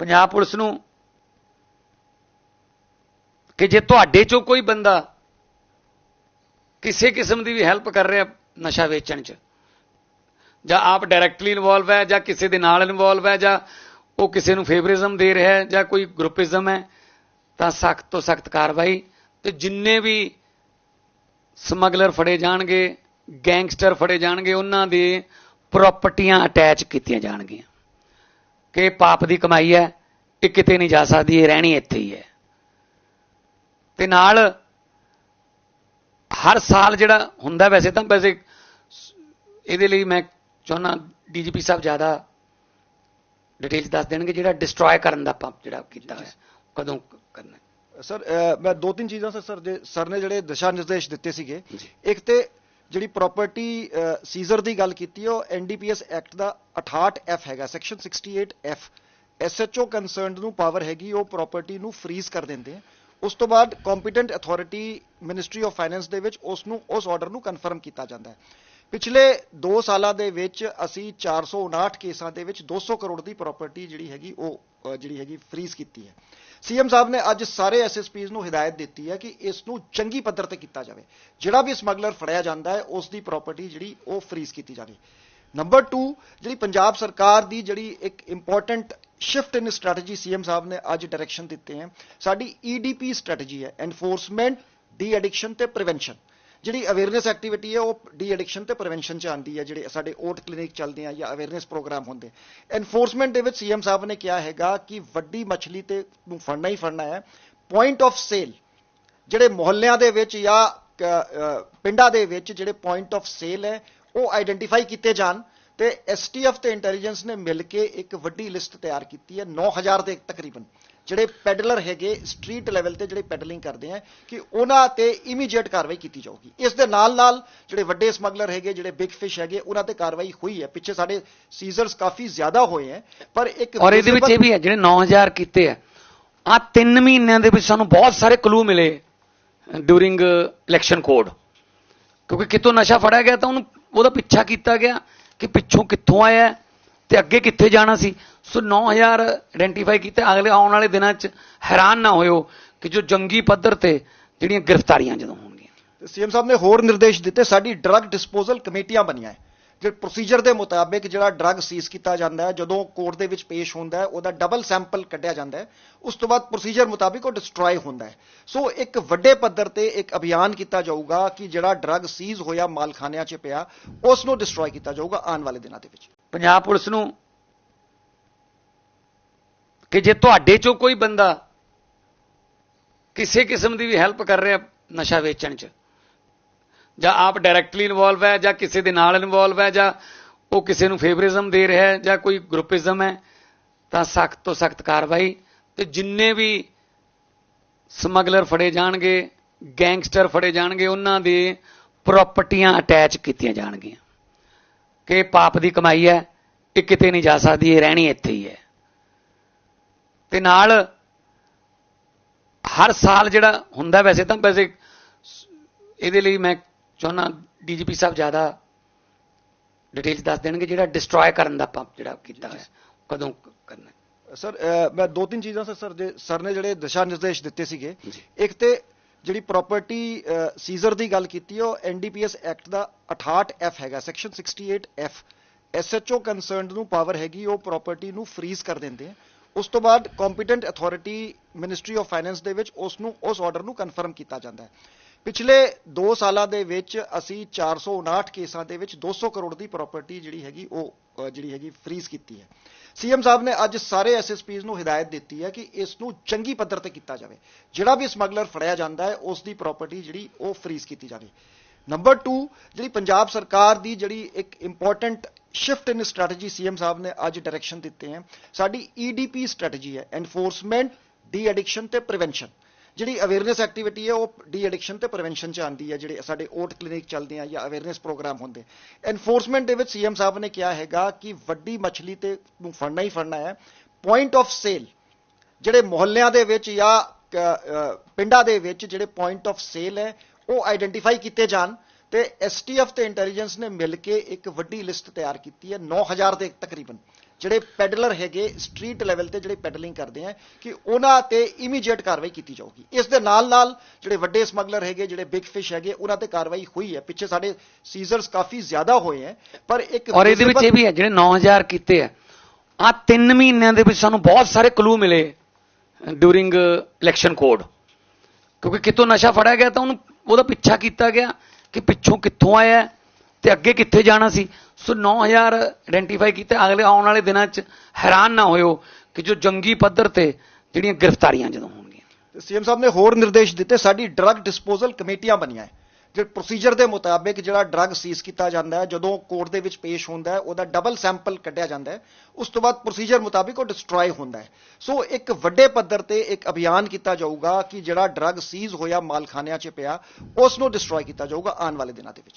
Punjab police ਨੂੰ ਕਿ ਜੇ ਤੁਹਾਡੇ ਚੋਂ ਕੋਈ ਬੰਦਾ ਕਿਸੇ ਕਿਸਮ ਦੀ ਵੀ ਹੈਲਪ ਕਰ ਰਿਹਾ ਨਸ਼ਾ ਵੇਚਣ 'ਚ, ਜਾਂ ਆਪ ਡਾਇਰੈਕਟਲੀ ਇਨਵੋਲਵ ਹੈ, ਜਾਂ ਕਿਸੇ ਦੇ ਨਾਲ ਇਨਵੋਲਵ ਹੈ, ਜਾਂ ਉਹ ਕਿਸੇ ਨੂੰ ਫੇਵਰਿਜ਼ਮ ਦੇ ਰਿਹਾ ਹੈ, ਜਾਂ ਕੋਈ ਗਰੁੱਪਿਜ਼ਮ ਹੈ, ਤਾਂ ਸਖਤ ਤੋਂ ਸਖਤ ਕਾਰਵਾਈ ਤੇ ਜਿੰਨੇ ਵੀ ਸਮਗਲਰ ਫੜੇ ਜਾਣਗੇ ਗੈਂਗਸਟਰ ਫੜੇ ਜਾਣਗੇ, ਉਹਨਾਂ ਦੇ ਪ੍ਰਾਪਰਟੀਆਂ ਅਟੈਚ ਕੀਤੀਆਂ ਜਾਣਗੀਆਂ। ਕਿ ਪਾਪ ਦੀ ਕਮਾਈ ਹੈ ਇਹ ਕਿਤੇ ਨਹੀਂ ਜਾ ਸਕਦੀ ਇਹ ਰਹਿਣੀ ਇੱਥੇ ਹੀ ਹੈ ਤੇ ਨਾਲ ਹਰ ਸਾਲ ਜਿਹੜਾ ਹੁੰਦਾ ਵੈਸੇ ਤਾਂ ਵੈਸੇ ਇਹਦੇ ਲਈ ਮੈਂ ਚਾਹੁੰਦਾ ਡੀਜੀਪੀ ਸਾਹਿਬ ਜ਼ਿਆਦਾ ਡਿਟੇਲਸ ਦੱਸ ਦੇਣਗੇ ਜਿਹੜਾ ਡਿਸਟਰੋਏ ਕਰਨ ਦਾ ਪੰਪ ਜਿਹੜਾ ਕੀਤਾ ਹੋਇਆ ਕਦੋਂ ਕਰਨਾ। ਸਰ ਮੈਂ ਦੋ ਤਿੰਨ ਚੀਜ਼ਾਂ ਸਰ ਜੇ ਸਰ ਨੇ ਜਿਹੜੇ ਦਿਸ਼ਾ ਨਿਰਦੇਸ਼ ਦਿੱਤੇ ਸੀਗੇ। ਇੱਕ ਤੇ ਜਿਹੜੀ ਪ੍ਰਾਪਰਟੀ ਸੀਜ਼ਰ ਦੀ ਗੱਲ ਕੀਤੀ ਹੈ, ਉਹ ਐਨਡੀਪੀਐਸ ਐਕਟ ਦਾ 68 ਐਫ ਹੈਗਾ ਸੈਕਸ਼ਨ 68 ਐਫ ਐਸਐਚਓ ਕੰਸਰਨਡ ਨੂੰ ਪਾਵਰ ਹੈਗੀ ਉਹ ਪ੍ਰਾਪਰਟੀ ਨੂੰ ਫ੍ਰੀਜ਼ ਕਰ ਦਿੰਦੇ ਆ। ਉਸ ਤੋਂ ਬਾਅਦ competent authority ministry of finance ਦੇ ਵਿੱਚ ਉਸ ਨੂੰ ਉਸ ਆਰਡਰ ਨੂੰ ਕਨਫਰਮ ਕੀਤਾ ਜਾਂਦਾ ਹੈ। ਪਿਛਲੇ 2 ਸਾਲਾਂ ਦੇ ਵਿੱਚ ਅਸੀਂ 459 ਕੇਸਾਂ ਦੇ ਵਿੱਚ 200 ਕਰੋੜ ਦੀ ਪ੍ਰਾਪਰਟੀ ਜਿਹੜੀ ਹੈਗੀ ਉਹ ਜਿਹੜੀ ਹੈਗੀ ਫ੍ਰੀਜ਼ ਕੀਤੀ ਹੈ। ਸੀਐਮ ਸਾਹਿਬ ਨੇ ਅੱਜ ਸਾਰੇ ਐਸਐਸਪੀਜ਼ ਨੂੰ ਹਦਾਇਤ ਦਿੱਤੀ ਹੈ ਕਿ ਇਸ ਨੂੰ ਚੰਗੀ ਪੱਧਰ ਤੇ ਕੀਤਾ ਜਾਵੇ। ਜਿਹੜਾ ਵੀ ਸਮਗਲਰ ਫੜਿਆ ਜਾਂਦਾ ਹੈ, ਉਸ ਦੀ ਪ੍ਰਾਪਰਟੀ ਜਿਹੜੀ ਉਹ ਫ੍ਰੀਜ਼ ਕੀਤੀ ਜਾਵੇ। ਨੰਬਰ 2 ਜਿਹੜੀ ਪੰਜਾਬ ਸਰਕਾਰ ਦੀ ਜਿਹੜੀ ਇੱਕ important shift in strategy CM ਸਾਹਿਬ ਨੇ ਅੱਜ ਡਾਇਰੈਕਸ਼ਨ ਦਿੱਤੇ ਹੈ, ਸਾਡੀ ਈਡੀਪੀ ਸਟ੍ਰੈਟਜੀ ਹੈ ਐਨਫੋਰਸਮੈਂਟ ਡੀ ਐਡਿਕਸ਼ਨ ਤੇ ਪ੍ਰੀਵੈਂਸ਼ਨ ਜਿਹੜੀ ਅਵੇਅਰਨੈਸ ਐਕਟੀਵਿਟੀ ਹੈ, ਉਹ ਡੀ ਐਡਿਕਸ਼ਨ ਤੇ ਪ੍ਰੀਵੈਂਸ਼ਨ ਚ ਆਉਂਦੀ ਹੈ, ਜਿਹੜੇ ਸਾਡੇ ਓਟ ਕਲੀਨਿਕ ਚੱਲਦੇ ਆ ਜਾਂ ਅਵੇਅਰਨੈਸ ਪ੍ਰੋਗਰਾਮ ਹੁੰਦੇ। ਐਨਫੋਰਸਮੈਂਟ ਦੇ ਵਿੱਚ ਸੀਐਮ ਸਾਹਿਬ ਨੇ ਕਿਹਾ ਹੈਗਾ ਕਿ ਵੱਡੀ ਮੱਛਲੀ ਤੇ ਨੂੰ ਫੜਨਾ ਹੀ ਫੜਨਾ ਹੈ। ਪੁਆਇੰਟ ਆਫ ਸੇਲ ਜਿਹੜੇ ਮੁਹੱਲਿਆਂ ਦੇ ਵਿੱਚ ਜਾਂ ਪਿੰਡਾਂ ਦੇ ਵਿੱਚ ਜਿਹੜੇ ਪੁਆਇੰਟ ਆਫ ਸੇਲ ਹੈ, ਉਹ ਆਈਡੈਂਟੀਫਾਈ ਕੀਤੇ ਜਾਣ ਤੇ ਐਸਟੀਐਫ ਤੇ ਇੰਟੈਲੀਜੈਂਸ ਨੇ ਮਿਲ ਕੇ ਇੱਕ ਵੱਡੀ ਲਿਸਟ ਤਿਆਰ ਕੀਤੀ ਹੈ 9000 ਦੇ ਤਕਰੀਬਨ। ਜਿਹੜੇ ਪੈਡਲਰ ਹੈਗੇ ਸਟਰੀਟ ਲੈਵਲ ਤੇ ਜਿਹੜੇ ਪੈਡਲਿੰਗ ਕਰਦੇ ਆ, ਕਿ ਉਹਨਾਂ ਤੇ ਇਮੀਡੀਏਟ ਕਾਰਵਾਈ ਕੀਤੀ ਜਾਊਗੀ। ਇਸ ਦੇ ਨਾਲ ਨਾਲ ਜਿਹੜੇ ਵੱਡੇ ਸਮਗਲਰ ਹੈਗੇ, ਜਿਹੜੇ ਬਿਗ ਫਿਸ਼ ਹੈਗੇ, ਉਹਨਾਂ ਤੇ ਕਾਰਵਾਈ ਹੋਈ ਹੈ। ਪਿੱਛੇ ਸਾਡੇ ਸੀਜ਼ਰਸ ਕਾਫੀ ਜ਼ਿਆਦਾ ਹੋਏ ਹੈ, ਪਰ ਇੱਕ ਔਰ ਇਹਦੇ ਵਿੱਚ ਇਹ ਵੀ ਹੈ, ਜਿਹੜੇ 9000 ਕੀਤੇ ਆ ਆ 3 ਮਹੀਨਿਆਂ ਦੇ ਵਿੱਚ ਸਾਨੂੰ ਬਹੁਤ ਸਾਰੇ ਕਲੂ ਮਿਲੇ ਡਿਊਰਿੰਗ ਇਲੈਕਸ਼ਨ ਕੋਡ ਕਿਉਂਕਿ ਕਿਤੋਂ ਨਸ਼ਾ ਫੜਿਆ ਗਿਆ ਤਾਂ ਉਹਨੂੰ ਉਹਦਾ ਪਿੱਛਾ ਕੀਤਾ ਗਿਆ ਕਿ ਪਿੱਛੋਂ ਕਿੱਥੋਂ ਆਇਆ ਹੈ ਤੇ ਅੱਗੇ ਕਿੱਥੇ ਜਾਣਾ ਸੀ। ਸੋ 9000 ਆਇਡੈਂਟੀਫਾਈ ਕੀਤੇ ਅਗਲੇ ਆਉਣ ਵਾਲੇ ਦਿਨਾਂ 'ਚ ਹੈਰਾਨ ਨਾ ਹੋਇਓ ਕਿ ਜੋ ਜੰਗੀ ਪੱਧਰ ਤੇ ਜਿਹੜੀਆਂ ਗ੍ਰਿਫਤਾਰੀਆਂ ਜਦੋਂ ਹੋਣਗੀਆਂ। ਸੀਐਮ ਸਾਹਿਬ ਨੇ ਹੋਰ ਨਿਰਦੇਸ਼ ਦਿੱਤੇ ਸਾਡੀ ਡਰੱਗ ਡਿਸਪੋਜ਼ਲ ਕਮੇਟੀਆਂ ਬਣੀਆਂ ਹੈ। ਜਿਹੜੇ ਪ੍ਰੋਸੀਜਰ ਦੇ ਮੁਤਾਬਿਕ ਜਿਹੜਾ ਡਰੱਗ ਸੀਜ਼ ਕੀਤਾ ਜਾਂਦਾ ਹੈ ਜਦੋਂ ਕੋਰਟ ਦੇ ਵਿੱਚ ਪੇਸ਼ ਹੁੰਦਾ ਹੈ ਉਹਦਾ ਡਬਲ ਸੈਂਪਲ ਕੱਢਿਆ ਜਾਂਦਾ ਹੈ। ਉਸ ਤੋਂ ਬਾਅਦ ਪ੍ਰੋਸੀਜਰ ਮੁਤਾਬਿਕ ਉਹ ਡਿਸਟਰੋਏ ਹੁੰਦਾ ਹੈ। ਸੋ ਇੱਕ ਵੱਡੇ ਪੱਧਰ ਤੇ ਇੱਕ ਅਭਿਆਨ ਕੀਤਾ ਜਾਊਗਾ ਕਿ ਜਿਹੜਾ ਡਰੱਗ ਸੀਜ਼ ਹੋਇਆ ਮਾਲਖਾਨਿਆਂ 'ਚ ਪਿਆ ਉਸ ਨੂੰ ਡਿਸਟਰੋਏ ਕੀਤਾ ਜਾਊਗਾ ਆਉਣ ਵਾਲੇ ਦਿਨਾਂ ਦੇ ਵਿੱਚ। ਪੰਜਾਬ ਪੁਲਿਸ ਨੂੰ ਕਿ ਜੇ ਤੁਹਾਡੇ ਚੋਂ ਕੋਈ ਬੰਦਾ ਕਿਸੇ ਕਿਸਮ ਦੀ ਵੀ ਹੈਲਪ ਕਰ ਰਿਹਾ ਨਸ਼ਾ ਵੇਚਣ 'ਚ, ਜਾਂ ਆਪ ਡਾਇਰੈਕਟਲੀ ਇਨਵੋਲਵ ਹੈ, ਜਾਂ ਕਿਸੇ ਦੇ ਨਾਲ ਇਨਵੋਲਵ ਹੈ, ਜਾਂ ਉਹ ਕਿਸੇ ਨੂੰ ਫੇਵਰਿਜ਼ਮ ਦੇ ਰਿਹਾ ਹੈ, ਜਾਂ ਕੋਈ ਗਰੁੱਪਿਜ਼ਮ ਹੈ, ਤਾਂ ਸਖਤ ਤੋਂ ਸਖਤ ਕਾਰਵਾਈ ਤੇ ਜਿੰਨੇ ਵੀ ਸਮਗਲਰ ਫੜੇ ਜਾਣਗੇ ਗੈਂਗਸਟਰ ਫੜੇ ਜਾਣਗੇ, ਉਹਨਾਂ ਦੇ ਪ੍ਰਾਪਰਟੀਆਂ ਅਟੈਚ ਕੀਤੀਆਂ ਜਾਣਗੀਆਂ। ਕਿ ਪਾਪ ਦੀ ਕਮਾਈ ਹੈ, ਇਹ ਕਿਤੇ ਨਹੀਂ ਜਾ ਸਕਦੀ, ਇਹ ਰਹਿਣੀ ਇੱਥੇ ਹੀ ਹੈ। ਤੇ ਨਾਲ ਹਰ ਸਾਲ ਜਿਹੜਾ ਹੁੰਦਾ ਵੈਸੇ ਤਾਂ ਵੈਸੇ ਇਹਦੇ ਲਈ ਮੈਂ ਚਾਹੁੰਦਾ ਡੀਜੀਪੀ ਸਾਹਿਬ ਜ਼ਿਆਦਾ ਡਿਟੇਲਸ ਦੱਸ ਦੇਣਗੇ ਜਿਹੜਾ ਡਿਸਟਰੋਏ ਕਰਨ ਦਾ ਪੰਪ ਜਿਹੜਾ ਕੀਤਾ ਹੋਇਆ ਕਦੋਂ ਕਰਨਾ। ਸਰ ਮੈਂ ਦੋ ਤਿੰਨ ਚੀਜ਼ਾਂ ਸਰ ਸਰ ਜੇ ਸਰ ਨੇ ਜਿਹੜੇ ਦਿਸ਼ਾ ਨਿਰਦੇਸ਼ ਦਿੱਤੇ ਸੀਗੇ। ਇੱਕ ਤੇ ਜਿਹੜੀ ਪ੍ਰਾਪਰਟੀ ਸੀਜ਼ਰ ਦੀ ਗੱਲ ਕੀਤੀ ਉਹ ਐਨਡੀਪੀਐਸ ਐਕਟ ਦਾ 68 ਐਫ ਹੈਗਾ ਸੈਕਸ਼ਨ 68 ਐਫ ਐਸਐਚਓ ਕੰਸਰਨਡ ਨੂੰ ਪਾਵਰ ਹੈਗੀ ਉਹ ਪ੍ਰਾਪਰਟੀ ਨੂੰ ਫ੍ਰੀਜ਼ ਕਰ ਦਿੰਦੇ ਆ ਉਸ ਤੋਂ ਬਾਅਦ competent authority ministry of finance ਦੇ ਵਿੱਚ ਉਸ ਨੂੰ, ਉਸ ਆਰਡਰ ਨੂੰ ਕਨਫਰਮ ਕੀਤਾ ਜਾਂਦਾ ਹੈ। ਪਿਛਲੇ 2 ਸਾਲਾਂ ਦੇ ਵਿੱਚ ਅਸੀਂ 459 ਕੇਸਾਂ ਦੇ ਵਿੱਚ 200 ਕਰੋੜ ਦੀ ਪ੍ਰਾਪਰਟੀ ਜਿਹੜੀ ਹੈਗੀ, ਉਹ ਜਿਹੜੀ ਹੈਗੀ ਫ੍ਰੀਜ਼ ਕੀਤੀ ਹੈ। ਸੀਐਮ ਸਾਹਿਬ ਨੇ ਅੱਜ ਸਾਰੇ ਐਸਐਸਪੀਜ਼ ਨੂੰ ਹਦਾਇਤ ਦਿੱਤੀ ਹੈ ਕਿ ਇਸ ਨੂੰ ਚੰਗੀ ਪੱਧਰ ਤੇ ਕੀਤਾ ਜਾਵੇ। ਜਿਹੜਾ ਵੀ ਸਮਗਲਰ ਫੜਿਆ ਜਾਂਦਾ ਹੈ, ਉਸ ਦੀ ਪ੍ਰਾਪਰਟੀ ਜਿਹੜੀ, ਉਹ ਫ੍ਰੀਜ਼ ਕੀਤੀ ਜਾਵੇ। ਨੰਬਰ 2 ਜਿਹੜੀ ਪੰਜਾਬ ਸਰਕਾਰ ਦੀ ਜਿਹੜੀ ਇੱਕ important shift in strategy CM ਸਾਹਿਬ ਨੇ ਅੱਜ ਡਾਇਰੈਕਸ਼ਨ ਦਿੱਤੇ ਹੈ। ਸਾਡੀ ਈਡੀਪੀ ਸਟ੍ਰੈਟਜੀ ਹੈ ਐਨਫੋਰਸਮੈਂਟ ਡੀ ਐਡਿਕਸ਼ਨ ਤੇ ਪ੍ਰੀਵੈਂਸ਼ਨ ਜਿਹੜੀ ਅਵੇਅਰਨੈਸ ਐਕਟੀਵਿਟੀ ਹੈ, ਉਹ ਡੀ ਐਡਿਕਸ਼ਨ ਤੇ ਪ੍ਰੀਵੈਂਸ਼ਨ ਚ ਆਉਂਦੀ ਹੈ, ਜਿਹੜੇ ਸਾਡੇ ਓਟ ਕਲੀਨਿਕ ਚੱਲਦੇ ਆ ਜਾਂ ਅਵੇਅਰਨੈਸ ਪ੍ਰੋਗਰਾਮ ਹੁੰਦੇ। ਐਨਫੋਰਸਮੈਂਟ ਦੇ ਵਿੱਚ ਸੀਐਮ ਸਾਹਿਬ ਨੇ ਕਿਹਾ ਹੈਗਾ ਕਿ ਵੱਡੀ ਮੱਛਲੀ ਤੇ ਨੂੰ ਫੜਨਾ ਹੀ ਫੜਨਾ ਹੈ। ਪੁਆਇੰਟ ਆਫ ਸੇਲ ਜਿਹੜੇ ਮੁਹੱਲਿਆਂ ਦੇ ਵਿੱਚ ਜਾਂ ਪਿੰਡਾਂ ਦੇ ਵਿੱਚ ਜਿਹੜੇ ਪੁਆਇੰਟ ਆਫ ਸੇਲ ਹੈ, ਉਹ ਆਈਡੈਂਟੀਫਾਈ ਕੀਤੇ ਜਾਣ। ਤੇ ਐਸਟੀਐਫ ਤੇ ਇੰਟੈਲੀਜੈਂਸ ਨੇ ਮਿਲ ਕੇ ਇੱਕ ਵੱਡੀ ਲਿਸਟ ਤਿਆਰ ਕੀਤੀ ਹੈ 9000 ਦੇ ਤਕਰੀਬਨ। ਜਿਹੜੇ ਪੈਡਲਰ ਹੈਗੇ ਸਟਰੀਟ ਲੈਵਲ ਤੇ ਜਿਹੜੇ ਪੈਡਲਿੰਗ ਕਰਦੇ ਆ, ਕਿ ਉਹਨਾਂ ਤੇ ਇਮੀਡੀਏਟ ਕਾਰਵਾਈ ਕੀਤੀ ਜਾਊਗੀ। ਇਸ ਦੇ ਨਾਲ ਨਾਲ ਜਿਹੜੇ ਵੱਡੇ ਸਮਗਲਰ ਹੈਗੇ, ਜਿਹੜੇ ਬਿਗ ਫਿਸ਼ ਹੈਗੇ, ਉਹਨਾਂ ਤੇ ਕਾਰਵਾਈ ਹੋਈ ਹੈ। ਪਿੱਛੇ ਸਾਡੇ ਸੀਜ਼ਰਸ ਕਾਫੀ ਜ਼ਿਆਦਾ ਹੋਏ ਹੈ, ਪਰ ਇੱਕ ਔਰ ਇਹਦੇ ਵਿੱਚ ਇਹ ਵੀ ਹੈ, ਜਿਹੜੇ 9000 ਕੀਤੇ ਆ ਆ 3 ਮਹੀਨਿਆਂ ਦੇ ਵਿੱਚ ਸਾਨੂੰ ਬਹੁਤ ਸਾਰੇ ਕਲੂ ਮਿਲੇ ਡਿਊਰਿੰਗ ਇਲੈਕਸ਼ਨ ਕੋਡ ਕਿਉਂਕਿ ਕਿਤੋਂ ਨਸ਼ਾ ਫੜਿਆ ਗਿਆ ਤਾਂ ਉਹਨੂੰ ਉਹਦਾ ਪਿੱਛਾ ਕੀਤਾ ਗਿਆ। ਕਿ ਪਿੱਛੋਂ ਕਿੱਥੋਂ ਆਇਆ ਹੈ ਤੇ ਅੱਗੇ ਕਿੱਥੇ ਜਾਣਾ ਸੀ? ਸੋ 9000 ਆਇਡੈਂਟੀਫਾਈ ਕੀਤਾ। ਅਗਲੇ ਆਉਣ ਵਾਲੇ ਦਿਨਾਂ 'ਚ ਹੈਰਾਨ ਨਾ ਹੋਇਓ ਕਿ ਜੋ ਜੰਗੀ ਪੱਧਰ ਤੇ ਜਿਹੜੀਆਂ ਗ੍ਰਿਫਤਾਰੀਆਂ ਜਦੋਂ ਹੋਣਗੀਆਂ। ਸੀਐਮ ਸਾਹਿਬ ਨੇ ਹੋਰ ਨਿਰਦੇਸ਼ ਦਿੱਤੇ, ਸਾਡੀ ਡਰੱਗ ਡਿਸਪੋਜ਼ਲ ਕਮੇਟੀਆਂ ਬਣੀਆਂ ਜੇ ਪ੍ਰੋਸੀਜਰ ਦੇ ਮੁਤਾਬਿਕ ਜਿਹੜਾ ਡਰੱਗ ਸੀਜ਼ ਕੀਤਾ ਜਾਂਦਾ ਹੈ, ਜਦੋਂ ਕੋਰਟ ਦੇ ਵਿੱਚ ਪੇਸ਼ ਹੁੰਦਾ ਹੈ, ਉਹਦਾ ਡਬਲ ਸੈਂਪਲ ਕੱਢਿਆ ਜਾਂਦਾ ਹੈ। ਉਸ ਤੋਂ ਬਾਅਦ ਪ੍ਰੋਸੀਜਰ ਮੁਤਾਬਿਕ ਉਹ ਡਿਸਟਰੋਏ ਹੁੰਦਾ ਹੈ। ਸੋ ਇੱਕ ਵੱਡੇ ਪੱਧਰ ਤੇ ਇੱਕ ਅਭਿਆਨ ਕੀਤਾ ਜਾਊਗਾ ਕਿ ਜਿਹੜਾ ਡਰੱਗ ਸੀਜ਼ ਹੋਇਆ ਮਾਲਖਾਨਿਆਂ 'ਚ ਪਿਆ, ਉਸ ਨੂੰ ਡਿਸਟਰੋਏ ਕੀਤਾ ਜਾਊਗਾ ਆਉਣ ਵਾਲੇ ਦਿਨਾਂ ਦੇ ਵਿੱਚ।